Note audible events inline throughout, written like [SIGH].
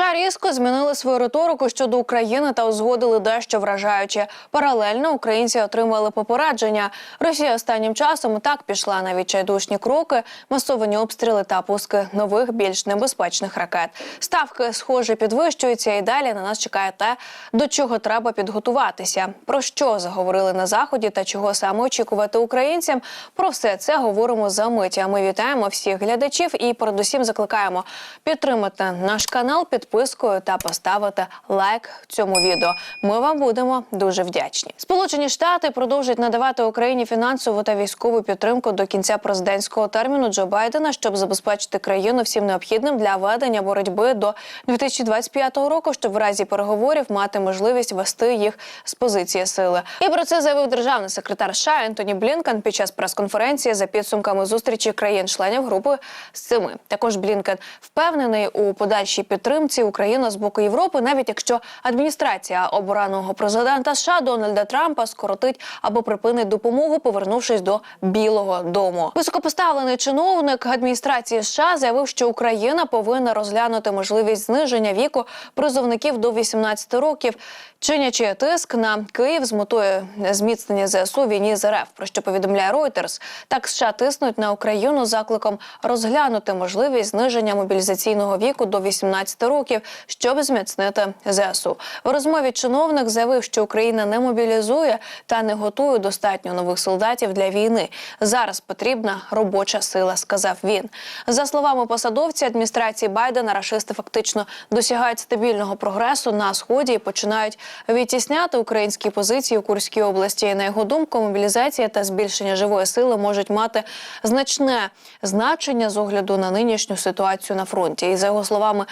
США різко змінили свою риторику щодо України та узгодили дещо вражаюче. Паралельно українці отримали попередження. Росія останнім часом так пішла на відчайдушні кроки, масовані обстріли та пуски нових більш небезпечних ракет. Ставки, схоже, підвищуються, і далі на нас чекає те, до чого треба підготуватися. Про що заговорили на заході та чого саме очікувати українцям? Про все це говоримо за мить. А ми вітаємо всіх глядачів і передусім закликаємо підтримати наш канал підпискою та поставити лайк цьому відео. Ми вам будемо дуже вдячні. Сполучені Штати продовжують надавати Україні фінансову та військову підтримку до кінця президентського терміну Джо Байдена, щоб забезпечити країну всім необхідним для ведення боротьби до 2025 року, щоб в разі переговорів мати можливість вести їх з позиції сили. І про це заявив державний секретар США Ентоні Блінкен під час прес-конференції за підсумками зустрічі країн-членів групи з семи. Також Блінкен впевнений у подальшій підтримці України з боку Європи, навіть якщо адміністрація обраного президента США Дональда Трампа скоротить або припинить допомогу, повернувшись до Білого Дому. Високопоставлений чиновник адміністрації США заявив, що Україна повинна розглянути можливість зниження віку призовників до 18 років, чинячи тиск на Київ з метою зміцнення ЗСУ війні з РФ, про що повідомляє Reuters. Так США тиснуть на Україну закликом розглянути можливість зниження мобілізаційного віку до 18 років, щоб зміцнити ЗСУ. В розмові чиновник заявив, що Україна не мобілізує та не готує достатньо нових солдатів для війни. Зараз потрібна робоча сила, сказав він. За словами посадовця адміністрації Байдена, рашисти фактично досягають стабільного прогресу на сході і починають відтісняти українські позиції у Курській області. І, на його думку, мобілізація та збільшення живої сили можуть мати значне значення з огляду на нинішню ситуацію на фронті. І за його словами,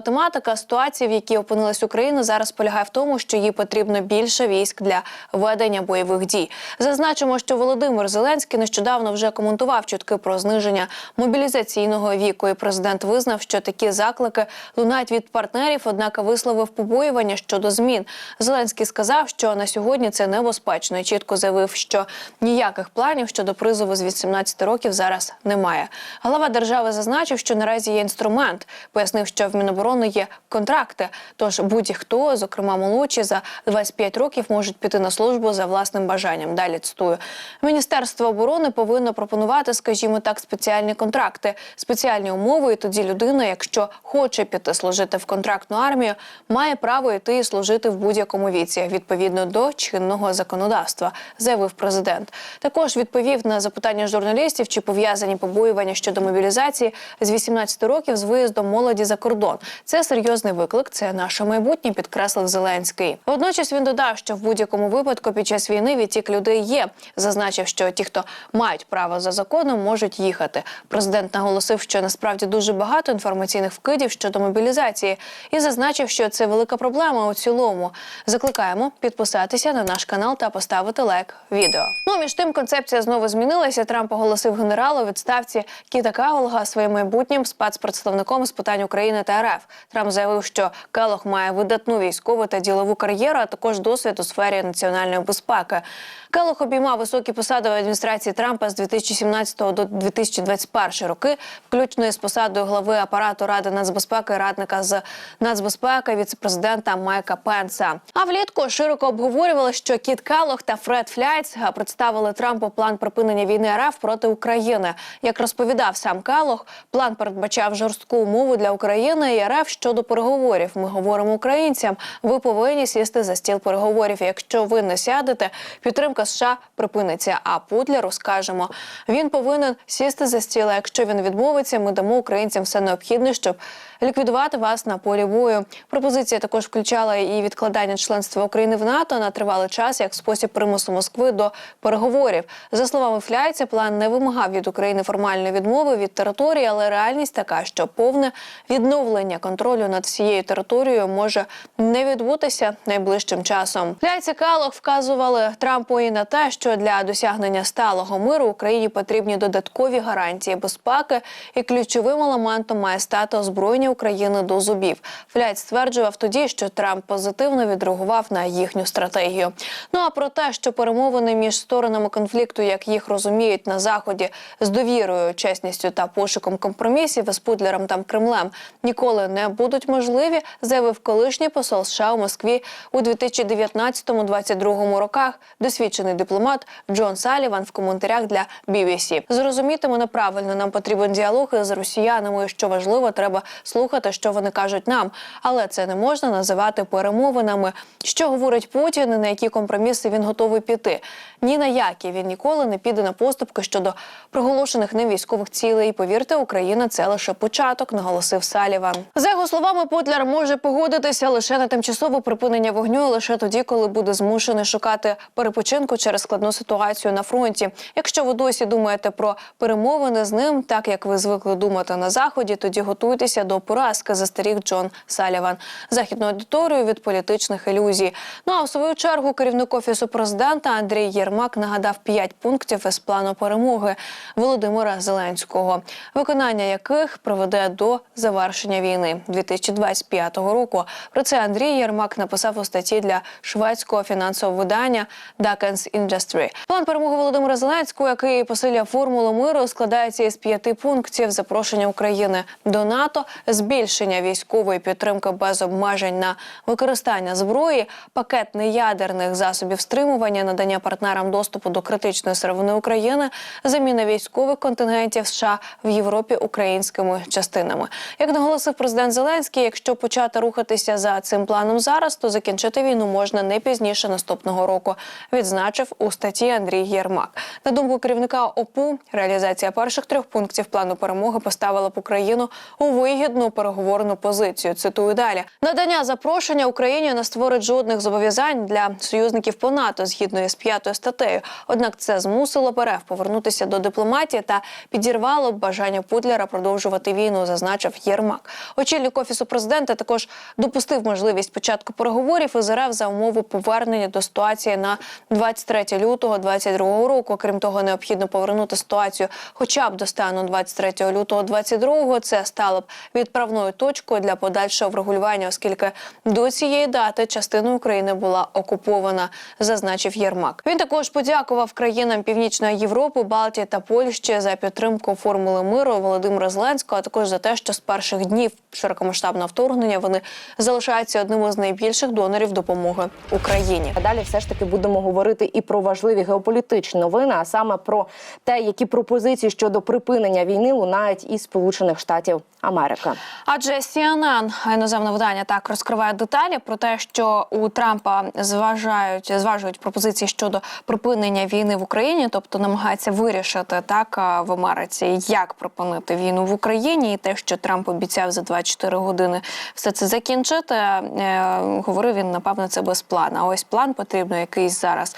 чиста математика ситуації, в якій опинилась Україна, зараз полягає в тому, що їй потрібно більше військ для ведення бойових дій. Зазначимо, що Володимир Зеленський нещодавно вже коментував чутки про зниження мобілізаційного віку. І президент визнав, що такі заклики лунають від партнерів, однак висловив побоювання щодо змін. Зеленський сказав, що на сьогодні це небезпечно і чітко заявив, що ніяких планів щодо призову з 18 років зараз немає. Глава держави зазначив, що наразі є інструмент. Пояснив, що в Міноборони є контракти. Тож будь-хто, зокрема молодші, за 25 років можуть піти на службу за власним бажанням. Далі цитую. Міністерство оборони повинно пропонувати, скажімо так, спеціальні контракти, спеціальні умови. І тоді людина, якщо хоче піти служити в контрактну армію, має право йти і служити в будь-якому віці відповідно до чинного законодавства, заявив президент. Також відповів на запитання журналістів, чи пов'язані побоювання щодо мобілізації з 18 років з виїздом молоді за кордон. Це серйозний виклик. Це наше майбутнє, підкреслив Зеленський. Водночас він додав, що в будь-якому випадку під час війни відтік людей є. Зазначив, що ті, хто мають право за законом, можуть їхати. Президент наголосив, що насправді дуже багато інформаційних вкидів щодо мобілізації, і зазначив, що це велика проблема у цілому. Закликаємо підписатися на наш канал та поставити лайк відео. Ну між тим концепція знову змінилася. Трамп оголосив генералу відставці Кіта Каголга своїм майбутнім спецпредставником з питань України та РФ. Трамп заявив, що Келох має видатну військову та ділову кар'єру, а також досвід у сфері національної безпеки. Келох обіймав високі посади в адміністрації Трампа з 2017 до 2021 роки, включно із посадою глави апарату ради нацбезпеки, радника з нацбезпеки, віцепрезидента Майка Пенса. А влітку широко обговорювали, що Кіт Келох та Фред Фляйц представили Трампу план припинення війни РФ проти України. Як розповідав сам Келох, план передбачав жорстку умову для України і РФ щодо переговорів. Ми говоримо українцям. Ви повинні сісти за стіл переговорів. Якщо ви не сядете, підтримка США припиниться. А Путлеру скажемо, він повинен сісти за стіл. А Якщо він відмовиться, ми дамо українцям все необхідне, щоб ліквідувати вас на полі бою. Пропозиція також включала і відкладання членства України в НАТО на тривалий час як спосіб примусу Москви до переговорів. За словами Фляйця, план не вимагав від України формальної відмови від території, але реальність така, що повне відновлення контролю над всією територією може не відбутися найближчим часом. Фляйці Калох вказували Трампу і на те, що для досягнення сталого миру Україні потрібні додаткові гарантії безпеки, і ключовим елементом має стати озброєння України до зубів. Фляйт стверджував тоді, що Трамп позитивно відреагував на їхню стратегію. Ну а про те, що перемовини між сторонами конфлікту, як їх розуміють на заході, з довірою, чесністю та пошуком компромісів із Путлером та Кремлем ніколи не будуть можливі, заявив колишній посол США у Москві у 2019-2022 роках. Досвідчений дипломат Джон Саліван в коментарях для BBC. Зрозуміти мене правильно, нам потрібен діалог із росіянами. Що важливо, треба слухати, що вони кажуть нам. Але це не можна називати перемовинами. Що говорить Путін і на які компроміси він готовий піти? Ні на які він ніколи не піде на поступки щодо проголошених ним військових цілей. І повірте, Україна це лише початок, наголосив Саліван. За його словами, Путлер може погодитися лише на тимчасове припинення вогню, лише тоді, коли буде змушений шукати перепочинку через складну ситуацію на фронті. Якщо ви досі думаєте про перемовини з ним, так як ви звикли думати на заході, тоді готуйтеся до поразки, застеріг Джон Саліван. Західну аудиторію від політичних ілюзій. Ну а в свою чергу керівник офісу президента Андрій Єрмак нагадав п'ять пунктів із плану перемоги Володимира Зеленського, виконання яких приведе до завершення війни 2025 року. Про це Андрій Єрмак написав у статті для шведського фінансового видання Dakens Industry. План перемоги Володимира Зеленського, який посилює формулу миру, складається із п'яти пунктів: запрошення України до НАТО, збільшення військової підтримки без обмежень на використання зброї, пакет неядерних засобів стримування, надання партнерам доступу до критичної сировини України, заміна військових контингентів США в Європі українськими частинами. Як наголосив президент Зеленський, якщо почати рухатися за цим планом зараз, то закінчити війну можна не пізніше наступного року. Відзначив у статті Андрій Єрмак. На думку керівника ОПУ, реалізація перших трьох пунктів плану перемоги поставила б Україну у вигідну переговорну позицію. Цитую далі: надання запрошення Україні не створить жодних зобов'язань для союзників по НАТО згідно із п'ятою статтею. Однак це змусило б РФ повернутися до дипломатії та підірвало бажання Путлера продовжувати війну, зазначив Єрмак. Очільник офісу президента також допустив можливість початку переговорів із РФ за умови повернення до ситуації на 23 лютого 2022 року. Крім того, необхідно повернути ситуацію, хоча б до стану 23 лютого 2022. Це стало б відправною точкою для подальшого врегулювання, оскільки до цієї дати частина України була окупована, зазначив Єрмак. Він також подякував країнам Північної Європи, Балтії та Польщі за підтримку формули миру Володимира Зеленського, а також за те, що з перших днів широкомасштабного вторгнення вони залишаються одним із найбільших донорів допомоги Україні. А далі все ж таки будемо говорити і про важливі геополітичні новини, а саме про те, які пропозиції щодо припинення війни лунають із Сполучених Штатів Америки. Адже CNN, іноземне видання, так розкриває деталі про те, що у Трампа зважають зважують пропозиції щодо припинення війни в Україні, тобто намагаються вирішити так в Америці, як припинити війну в Україні, і те, що Трамп обіцяв за 24 години все це закінчити. Е, говорив він, напевно, це без плану. А ось план потрібно якийсь зараз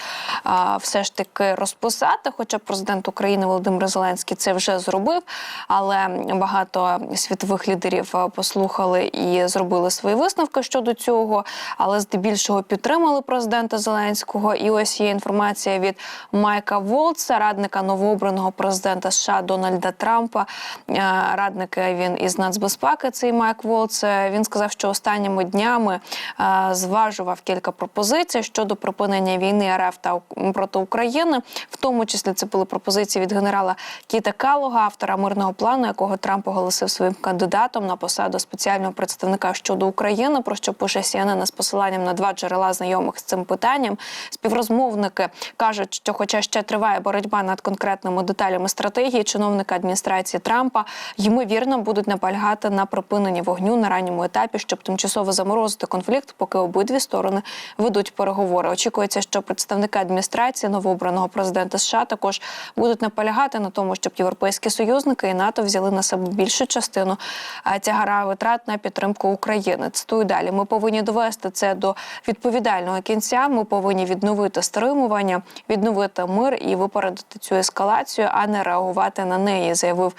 все ж таки розписати. Хоча президент України Володимир Зеленський це вже зробив, але багато світових лідерів е, послухали і зробили свої висновки щодо цього, але здебільшого підтримали президента Зеленського. І ось є інформація від Майка Волца, радника новообраного президента США Дональда Трампа. Е, Радник він із нацбезпеки. Цей Майк Волц. Е, Він сказав, що останніми днями е, зважував кілька пропозицій щодо припинення війни РФ та проти України. В тому числі це були пропозиції від генерала Кіта Калога, автора мирного плану, якого Трамп оголосив своїм кандидатом на посаду спеціального представника щодо України. Про що пише CNN з посиланням на два джерела знайомих з цим питанням. Співрозмовники кажуть, що, хоча ще триває боротьба над конкретними деталями стратегії, чиновники адміністрації Трампа ймовірно будуть наполягати на припиненні вогню на ранньому етапі, щоб тимчасово заморозити конфлікт, поки обидві сторони ведуть переговори. Очікується, що представники адміністрації новообраного президента США також будуть наполягати на тому, щоб європейські союзники і НАТО взяли на себе більшу частину а, тягара витрат на підтримку України. Цитую далі. Ми повинні довести це до відповідального кінця. Ми повинні відновити стримування, відновити мир і випередити цю ескалацію, а не реагувати на неї, заявив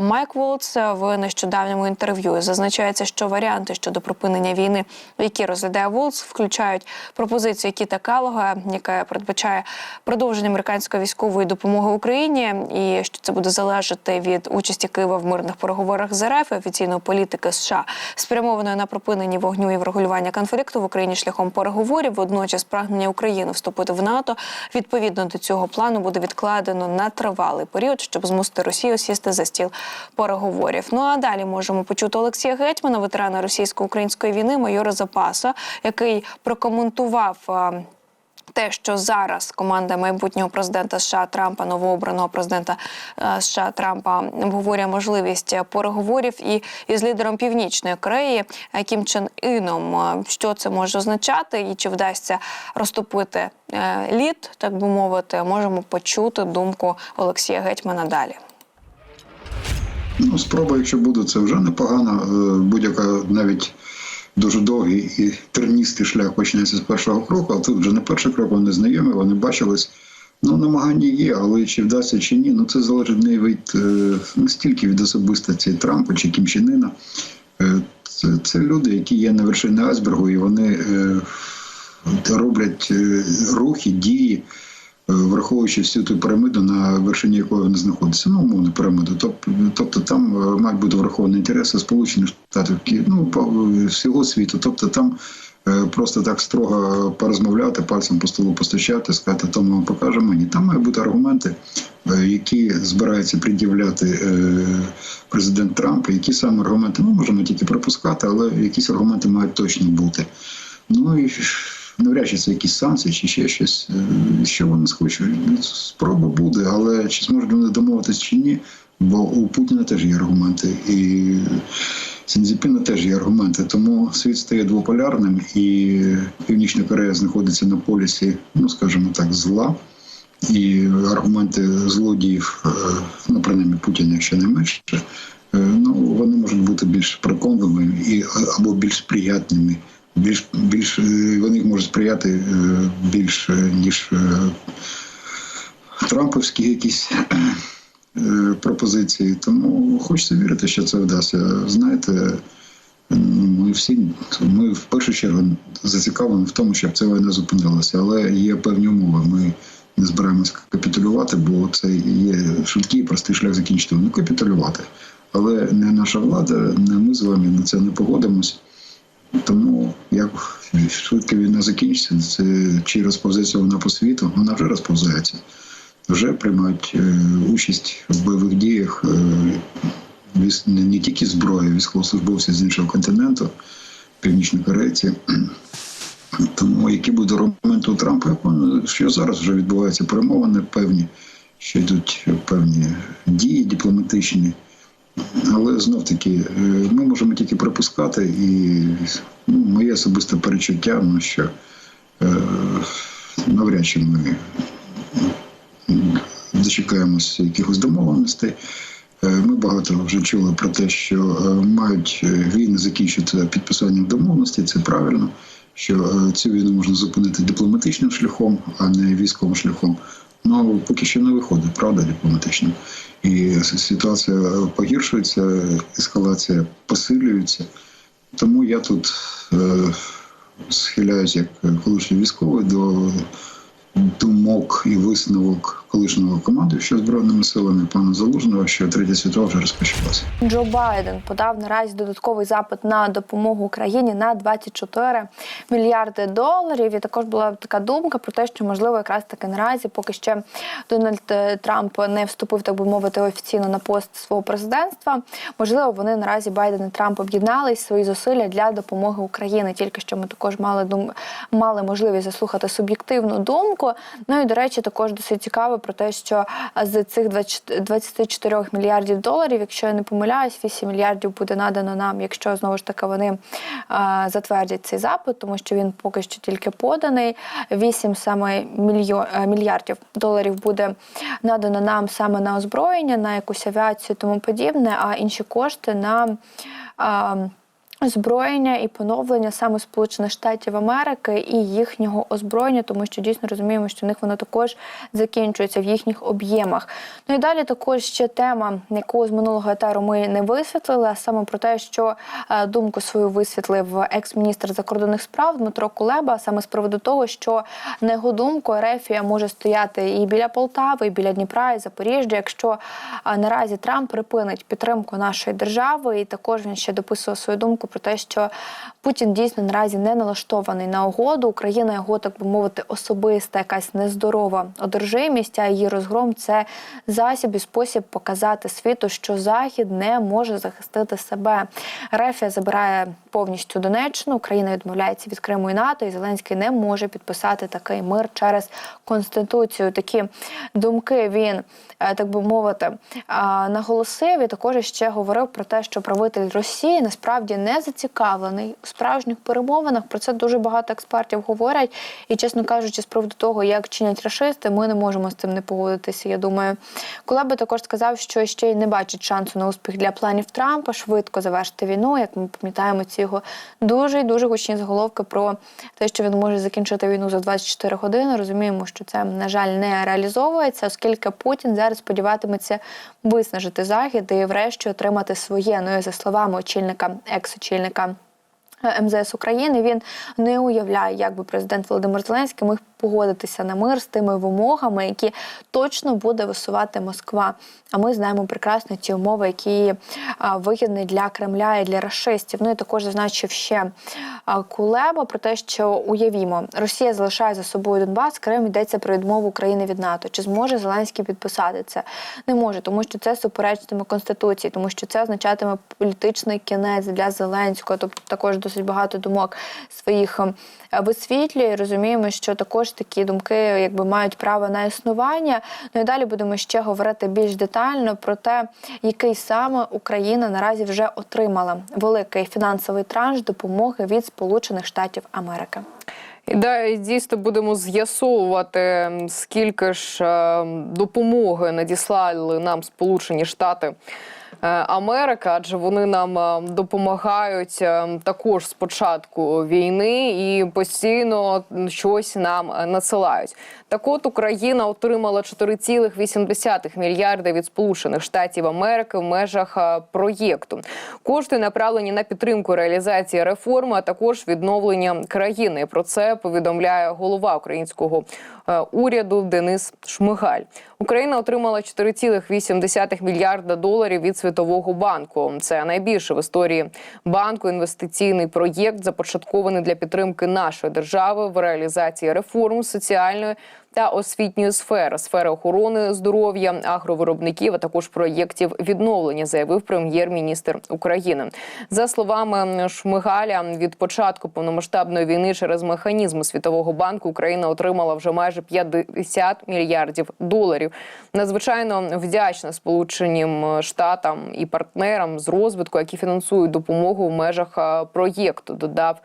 Майк Волц в нещодавньому інтерв'ю. Зазначається, що варіанти щодо припинення війни, які розглядає Волц, включають пропозицію Кіта Калога, яка передбачає продовження американської військової допомоги Україні, і що це буде залежати від участі Києва в мирних переговорах з РФ. Офіційно інформаційної політики США, спрямованої на припинення вогню і врегулювання конфлікту в Україні шляхом переговорів. Водночас прагнення України вступити в НАТО відповідно до цього плану буде відкладено на тривалий період, щоб змусити Росію сісти за стіл переговорів. Ну а далі можемо почути Олексія Гетьмана, ветерана російсько-української війни, майора запаса, який прокоментував. Те, що зараз команда майбутнього президента США Трампа, новообраного президента е, США Трампа, обговорює можливість переговорів і із лідером Північної Кореї е, Кім Чен Іном. Е, Що це може означати, і чи вдасться розтопити е, лід, так би мовити, можемо почути думку Олексія Гетьмана далі. Ну, спроба, якщо буде, це вже непогано. Будь-яка навіть дуже довгий і терністий шлях починається з першого кроку, а тут вже не перший крок, вони знайомі, вони бачились. Ну, намагання є, але чи вдасться чи ні, ну це залежить не від е, не стільки від особистості Трампа чи Кім Чен Іна. Е, Це, це люди, які є на вершині айсбергу, і вони е, роблять рухи, дії, враховуючи всю ту піраміду, на вершині якої вони знаходяться. Ну, умовно піраміду. Тобто, там е, мають бути враховані інтереси Сполучених Штатів, ну, по- всього світу. Тобто там е, просто так строго порозмовляти, пальцем по столу постачати, сказати, то ми вам покажемо. Ні, там мають бути аргументи, е, які збирається пред'являти е, президент Трамп. Які саме аргументи ми можемо тільки припускати, але якісь аргументи мають точно бути. Ну і навряд чи це якісь санкції чи ще щось. Е, Що вони схочуть? Спроба буде, але чи зможуть вони домовитись чи ні? Бо у Путіна теж є аргументи, і Сінзіпіна теж є аргументи. Тому світ стає двополярним, і Північна Корея знаходиться на полісі, ну скажімо так, зла. І аргументи злодіїв, е, ну принаймні Путіна, якщо не менше, е, ну вони можуть бути більш переконливими і або більш сприятними. Більш більш е, вони можуть сприяти е, більш е, ніж трампівські якісь пропозиції. Тому хочеться вірити, що це вдасться. Знаєте, ми всі ми в першу чергу зацікавлені в тому, щоб ця війна зупинилася, але є певні умови. Ми не збираємось капітулювати, бо це є швидкий і простий шлях закінчити. Ну капітулювати. Але не наша влада, не ми з вами на це не погодимось. Тому як швидко війна закінчиться, це чи розповзеться вона по світу, вона вже розповзається. Вже приймають е, участь в бойових діях е, не, тільки зброя, військовослужбовці з іншого континенту, північнокорейці. [CLEARS THROAT] Тому які будуть аргументи у Трампа, що зараз вже відбуваються перемовини певні, що йдуть певні дії дипломатичні. Але знов таки, е, ми можемо тільки припускати, і ну, моє особисте перечуття, ну, що е, навряд чи ми дочекаємося якихось домовленостей. Е, Ми багато вже чули про те, що е, мають війни закінчити підписанням домовленостей, це правильно. Що цю війну можна зупинити дипломатичним шляхом, а не військовим шляхом. Ну поки що не виходить, правда, дипломатично. І ситуація погіршується, ескалація посилюється. Тому я тут е, схиляюсь як колишній військовий до думок і висновок колишнього командуючого збройними силами пана Залужного, що третя світова вже розпочалася. Джо Байден подав наразі додатковий запит на допомогу Україні на 24 мільярди доларів. І також була така думка про те, що можливо якраз таки наразі, поки ще Дональд е, Трамп не вступив, так би мовити, офіційно на пост свого президентства. Можливо, вони наразі Байден і Трамп об'єднались свої зусилля для допомоги Україні. Тільки що ми також мали дум... мали можливість заслухати суб'єктивну думку. Ну і до речі, також досить цікаво про те, що з цих 24 мільярдів доларів, якщо я не помиляюсь, 8 мільярдів буде надано нам, якщо знову ж таки вони е, затвердять цей запит, тому що він поки що тільки поданий. 8 саме е, мільярдів доларів буде надано нам саме на озброєння, на якусь авіацію, тому подібне, а інші кошти на. Озброєння і поновлення саме Сполучених Штатів Америки і їхнього озброєння, тому що дійсно розуміємо, що в них воно також закінчується в їхніх об'ємах. Ну і далі також ще тема, яку з минулого етеру ми не висвітлили, а саме про те, що е, думку свою висвітлив екс-міністр закордонних справ Дмитро Кулеба, саме з приводу того, що на його думку Ерефія може стояти і біля Полтави, і біля Дніпра, і Запоріжжя, якщо е, наразі Трамп припинить підтримку нашої держави, і також він ще дописував свою думку про те, що Путін дійсно наразі не налаштований на угоду. Україна його, так би мовити, особиста якась нездорова одержимість, а її розгром це засіб і спосіб показати світу, що Захід не може захистити себе. Рефія забирає повністю Донеччину. Україна відмовляється від Криму і НАТО, і Зеленський не може підписати такий мир через конституцію. Такі думки він, е, так би мовити, наголосив і також ще говорив про те, що правитель Росії насправді не зацікавлений у справжніх перемовинах. Про це дуже багато експертів говорять. І, чесно кажучи, з приводу того, як чинять рашисти, ми не можемо з цим не погодитися. Я думаю, Кулеба також сказав, що ще й не бачить шансу на успіх для планів Трампа швидко завершити війну. Як ми пам'ятаємо, ці його дуже і дуже гучні заголовки про те, що він може закінчити війну за 24 години. Розуміємо, що це на жаль не реалізовується, оскільки Путін зараз сподіватиметься виснажити захід і, врешті, отримати своє. Ну і за словами очільника екс-очільника. Е, МЗС України. Він не уявляє, як би президент Володимир Зеленський міг погодитися на мир з тими вимогами, які точно буде висувати Москва. А ми знаємо прекрасно ті умови, які вигідні для Кремля і для расистів. Ну і також зазначив ще Кулеба про те, що уявімо, Росія залишає за собою Донбас, Крим йдеться про відмову України від НАТО. Чи зможе Зеленський підписати це? Не може, тому що це суперечитиме конституції, тому що це означатиме політичний кінець для Зеленського. Тобто також досить багато думок своїх висвітлює. Розуміємо, що також такі думки якби мають право на існування. Ну і далі будемо ще говорити більш детально про те, який саме Україна наразі вже отримала великий фінансовий транш допомоги від Сполучених Штатів Америки. І да, і дійсно будемо з'ясовувати, скільки ж е, допомоги надіслали нам Сполучені Штати. Е, Америка, адже вони нам е, допомагають е, також з початку війни і постійно щось нам надсилають. Так от Україна отримала 4,8 мільярди від Сполучених Штатів Америки в межах проєкту. Кошти направлені на підтримку реалізації реформи, а також відновлення країни. Про це повідомляє голова українського уряду Денис Шмигаль. Україна отримала 4,8 мільярда доларів від Світового банку. Це найбільше в історії банку інвестиційний проєкт, започаткований для підтримки нашої держави в реалізації реформ соціальної та освітньої сфери, сфери охорони здоров'я, агровиробників, а також проєктів відновлення, заявив прем'єр-міністр України. За словами Шмигаля, від початку повномасштабної війни через механізми Світового банку Україна отримала вже майже 50 мільярдів доларів. Надзвичайно вдячна Сполученим Штатам і партнерам з розвитку, які фінансують допомогу в межах е, проєкту. Додав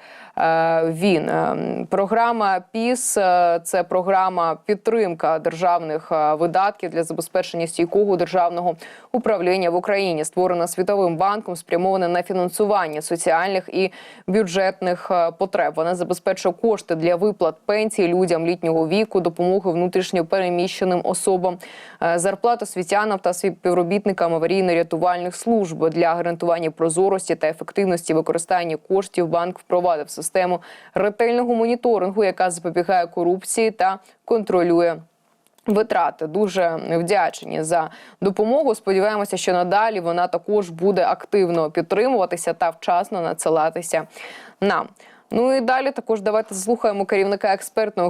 він. Е, Програма ПІС е, це програма підтримка державних е, видатків для забезпечення стійкого державного управління в Україні, створена світовим банком, спрямована на фінансування соціальних і бюджетних е, потреб. Вона забезпечує кошти для виплат пенсій людям літнього віку, допомоги внутрішньо переміщеним особам, е, зарплат освітянам та співробітникам аварійно-рятувальних служб для гарантування прозорості та ефективності використання коштів. Банк впровадив систему ретельного моніторингу, яка запобігає корупції та контролює. Витрати дуже вдячні за допомогу. Сподіваємося, що надалі вона також буде активно підтримуватися та вчасно надсилатися нам. Ну і далі також давайте заслухаємо керівника експертної